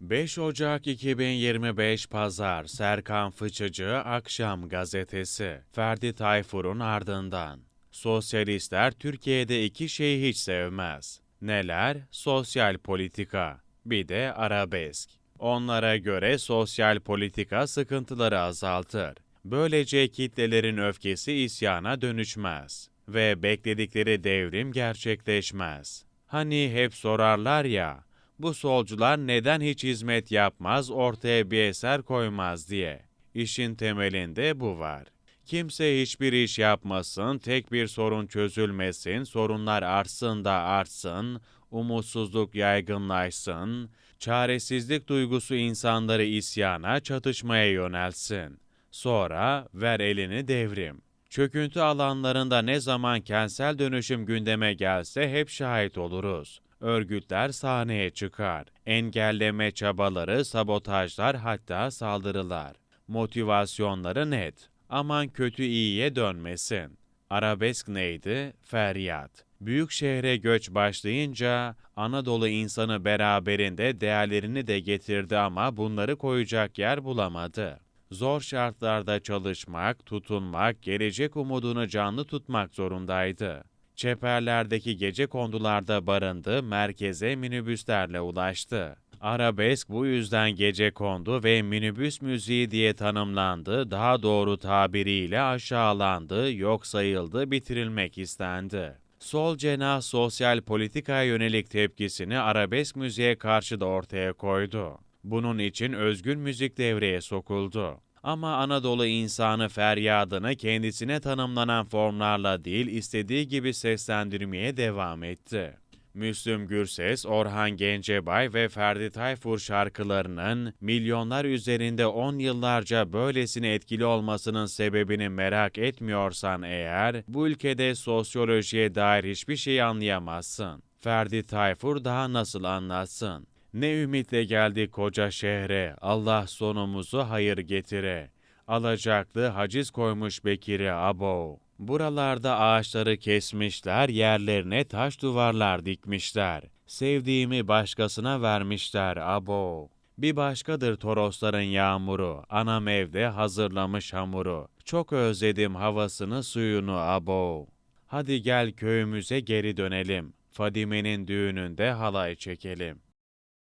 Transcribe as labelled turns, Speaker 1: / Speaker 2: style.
Speaker 1: 5 Ocak 2025 Pazar Serkan Fıçıcı Akşam Gazetesi Ferdi Tayfur'un ardından Sosyalistler Türkiye'de iki şeyi hiç sevmez. Neler? Sosyal politika. Bir de arabesk. Onlara göre sosyal politika sıkıntıları azaltır. Böylece kitlelerin öfkesi isyana dönüşmez ve bekledikleri devrim gerçekleşmez. Hani hep sorarlar ya, bu solcular neden hiç hizmet yapmaz, ortaya bir eser koymaz diye. İşin temelinde bu var. Kimse hiçbir iş yapmasın, tek bir sorun çözülmesin, sorunlar artsın da artsın, umutsuzluk yaygınlaşsın, çaresizlik duygusu insanları isyana, çatışmaya yönelsin. Sonra ver elini devrim. Çöküntü alanlarında ne zaman kentsel dönüşüm gündeme gelse hep şahit oluruz. Örgütler sahneye çıkar. Engelleme çabaları, sabotajlar hatta saldırılar. Motivasyonları net. Aman kötü iyiye dönmesin. Arabesk neydi? Feryat. Büyük şehre göç başlayınca Anadolu insanı beraberinde değerlerini de getirdi ama bunları koyacak yer bulamadı. Zor şartlarda çalışmak, tutunmak, gelecek umudunu canlı tutmak zorundaydı. Çeperlerdeki gece kondularda barındı, merkeze minibüslerle ulaştı. Arabesk bu yüzden gece kondu ve minibüs müziği diye tanımlandı, daha doğru tabiriyle aşağılandı, yok sayıldı, bitirilmek istendi. Sol cenah sosyal politikaya yönelik tepkisini arabesk müziğe karşı da ortaya koydu. Bunun için özgün müzik devreye sokuldu. Ama Anadolu insanı feryadını kendisine tanımlanan formlarla değil istediği gibi seslendirmeye devam etti. Müslüm Gürses, Orhan Gencebay ve Ferdi Tayfur şarkılarının milyonlar üzerinde 10 yıllarca böylesine etkili olmasının sebebini merak etmiyorsan eğer, bu ülkede sosyolojiye dair hiçbir şey anlayamazsın. Ferdi Tayfur daha nasıl anlatsın? Ne ümitle geldik koca şehre, Allah sonumuzu hayır getire. Alacaklı haciz koymuş Bekir'e abo. Buralarda ağaçları kesmişler, yerlerine taş duvarlar dikmişler. Sevdiğimi başkasına vermişler abo. Bir başkadır Torosların yağmuru, anam evde hazırlamış hamuru. Çok özledim havasını suyunu abo. Hadi gel köyümüze geri dönelim. Fadime'nin düğününde halay çekelim.